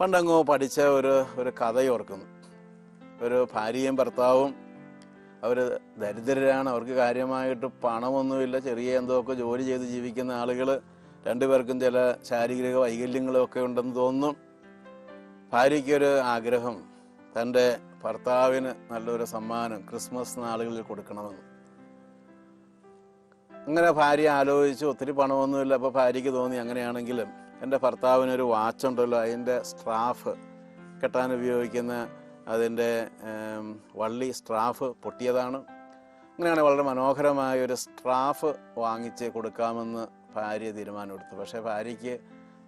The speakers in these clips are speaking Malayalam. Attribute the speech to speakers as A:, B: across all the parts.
A: പണ്ടങ്ങോ പഠിച്ച ഒരു ഒരു കഥയോർക്കുന്നു. ഒരു ഭാര്യയും ഭർത്താവും അവർ ദരിദ്രരാണ് അവർക്ക് കാര്യമായിട്ട് പണമൊന്നുമില്ല ചെറിയ എന്തൊക്കെ ജോലി ചെയ്ത് ജീവിക്കുന്ന ആളുകൾ രണ്ടുപേർക്കും ചില ശാരീരിക വൈകല്യങ്ങളൊക്കെ ഉണ്ടെന്ന് തോന്നുന്നു ഭാര്യയ്ക്കൊരു ആഗ്രഹം തന്റെ ഭർത്താവിന് നല്ലൊരു സമ്മാനം ക്രിസ്മസ് നാളുകളിൽ കൊടുക്കണമെന്ന്. അങ്ങനെ ഭാര്യ ആലോചിച്ച് ഒത്തിരി പണമൊന്നുമില്ല അപ്പോൾ ഭാര്യയ്ക്ക് തോന്നി അങ്ങനെയാണെങ്കിലും എന്റെ ഭർത്താവിനൊരു വാച്ച് ഉണ്ടല്ലോ അതിന്റെ സ്ട്രാഫ് കെട്ടാൻ ഉപയോഗിക്കുന്ന അതിന്റെ വള്ളി സ്ട്രാഫ് പൊട്ടിയതാണ്. അങ്ങനെയാണ് വളരെ മനോഹരമായ ഒരു സ്ട്രാഫ് വാങ്ങിച്ച് കൊടുക്കാമെന്ന് ഭാര്യ തീരുമാനമെടുത്തു പക്ഷേ ഭാര്യയ്ക്ക്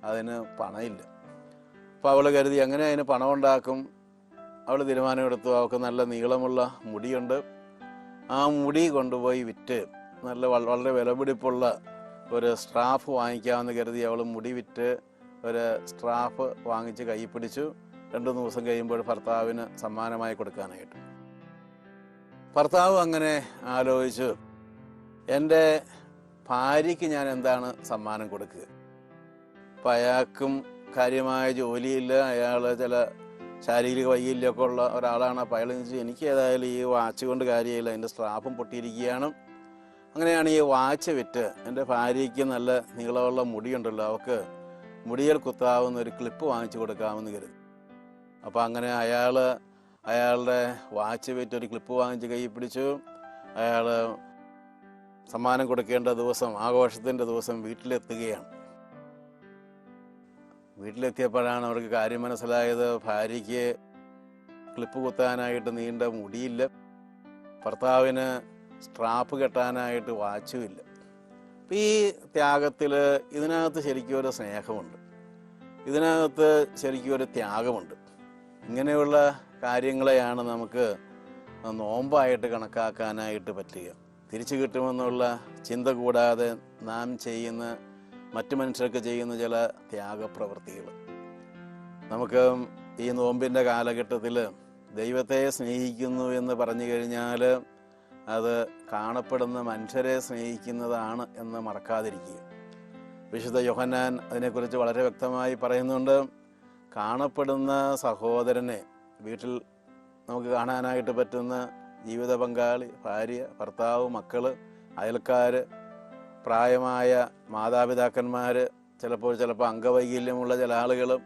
A: അതിന് പണമില്ല. അപ്പോൾ അവൾ കരുതി അങ്ങനെ അതിന് പണം ഉണ്ടാക്കും? അവൾ തീരുമാനമെടുത്തു അവൾക്ക് നല്ല നീളമുള്ള മുടിയുണ്ട്. ആ മുടി കൊണ്ടുപോയി വിറ്റ് നല്ല വളരെ വിലപിടിപ്പുള്ള ഒരു സ്ട്രാഫ് വാങ്ങിക്കാമെന്ന് കരുതി അവൾ മുടി വിറ്റ് ഒരു സ്ട്രാഫ് വാങ്ങിച്ച് കൈ പിടിച്ചു. രണ്ടു ദിവസം കഴിയുമ്പോൾ ഭർത്താവിന് സമ്മാനമായി കൊടുക്കാനായിട്ട്. ഭർത്താവ് അങ്ങനെ ആലോചിച്ചു എന്റെ ഭാര്യയ്ക്ക് ഞാൻ എന്താണ് സമ്മാനം കൊടുക്കുക? അപ്പം അയാൾക്കും കാര്യമായ ജോലിയില്ല. അയാൾ ചില ശാരീരിക വൈകല്യമൊക്കെ ഉള്ള ഒരാളാണ്. അപ്പോൾ അയാൾ എനിക്ക് ഏതായാലും ഈ വാച്ച് കൊണ്ട് കാര്യമില്ല. എന്റെ സ്ട്രാഫും പൊട്ടിയിരിക്കുകയാണ്. അങ്ങനെയാണ് ഈ വാച്ച് വിറ്റ് എന്റെ ഭാര്യയ്ക്ക് നല്ല നീളമുള്ള മുടിയുണ്ടല്ലോ അവൾക്ക് മുടിയിൽ കുത്താവുന്ന ഒരു ക്ലിപ്പ് വാങ്ങിച്ചു കൊടുക്കാമെന്ന് കരുതി. അപ്പോൾ അങ്ങനെ അയാൾ അയാളുടെ വാച്ച് വിറ്റ് ഒരു ക്ലിപ്പ് വാങ്ങിച്ച് കൈ പിടിച്ചു. അയാൾ സമ്മാനം കൊടുക്കേണ്ട ദിവസം ആഘോഷത്തിന്റെ ദിവസം വീട്ടിലെത്തുകയാണ്. വീട്ടിലെത്തിയപ്പോഴാണ് അവർക്ക് കാര്യം മനസ്സിലായത് ഭാര്യയ്ക്ക് ക്ലിപ്പ് കുത്താനായിട്ട് നീണ്ട മുടിയില്ല. ഭർത്താവിന് സ്ട്രാപ്പ് കെട്ടാനായിട്ട് വാച്ചുമില്ല. അപ്പം ഈ ത്യാഗത്തിൽ ഇതിനകത്ത് ശരിക്കും ഒരു സ്നേഹമുണ്ട്. ഇതിനകത്ത് ശരിക്കും ഒരു ത്യാഗമുണ്ട്. ഇങ്ങനെയുള്ള കാര്യങ്ങളെയാണ് നമുക്ക് നോമ്പായിട്ട് കണക്കാക്കാനായിട്ട് പറ്റുക. തിരിച്ചു കിട്ടുമെന്നുള്ള ചിന്ത കൂടാതെ നാം ചെയ്യുന്ന മറ്റു മനുഷ്യർക്ക് ചെയ്യുന്ന ചില ത്യാഗപ്രവൃത്തികൾ. നമുക്ക് ഈ നോമ്പിന്റെ കാലഘട്ടത്തിൽ ദൈവത്തെ സ്നേഹിക്കുന്നു എന്ന് പറഞ്ഞു കഴിഞ്ഞാൽ അത് കാണപ്പെടുന്ന മനുഷ്യരെ സ്നേഹിക്കുന്നതാണ് എന്ന് മറക്കാതിരിക്കുക. വിശുദ്ധ യോഹന്നാൻ അതിനെക്കുറിച്ച് വളരെ വ്യക്തമായി പറയുന്നുണ്ട് കാണപ്പെടുന്ന സഹോദരനെ വീട്ടിൽ നമുക്ക് കാണാനായിട്ട് പറ്റുന്ന ജീവിത പങ്കാളി ഭാര്യ ഭർത്താവ് മക്കൾ അയൽക്കാർ പ്രായമായ മാതാപിതാക്കന്മാർ ചിലപ്പോൾ ചിലപ്പോൾ അംഗവൈകല്യമുള്ള ചില ആളുകളും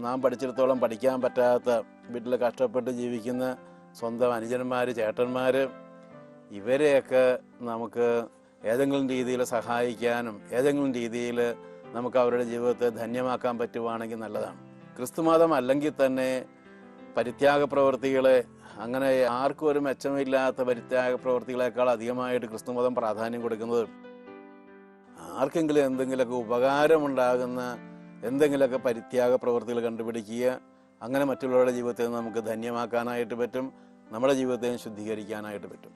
A: നാം പഠിച്ചിടത്തോളം പഠിക്കാൻ പറ്റാത്ത വീട്ടിൽ കഷ്ടപ്പെട്ട് ജീവിക്കുന്ന സ്വന്തം അനുജന്മാർ ചേട്ടന്മാർ ഇവരെയൊക്കെ നമുക്ക് ഏതെങ്കിലും രീതിയിൽ സഹായിക്കാനും ഏതെങ്കിലും രീതിയിൽ നമുക്ക് അവരുടെ ജീവിതത്തെ ധന്യമാക്കാൻ പറ്റുവാണെങ്കിൽ നല്ലതാണ്. ക്രിസ്തുമതം അല്ലെങ്കിൽ തന്നെ പരിത്യാഗ പ്രവൃത്തികളെ അങ്ങനെ ആർക്കും ഒരു മെച്ചമില്ലാത്ത പരിത്യാഗ പ്രവൃത്തികളെക്കാൾ അധികമായിട്ട് ക്രിസ്തുമതം പ്രാധാന്യം കൊടുക്കുന്നത് ആർക്കെങ്കിലും എന്തെങ്കിലുമൊക്കെ ഉപകാരമുണ്ടാകുന്ന എന്തെങ്കിലുമൊക്കെ പരിത്യാഗ പ്രവൃത്തികൾ കണ്ടുപിടിക്കുക അങ്ങനെ മറ്റുള്ളവരുടെ ജീവിതത്തെ നമുക്ക് ധന്യമാക്കാനായിട്ട് പറ്റും നമ്മുടെ ജീവിതത്തെയും ശുദ്ധീകരിക്കാനായിട്ട് പറ്റും.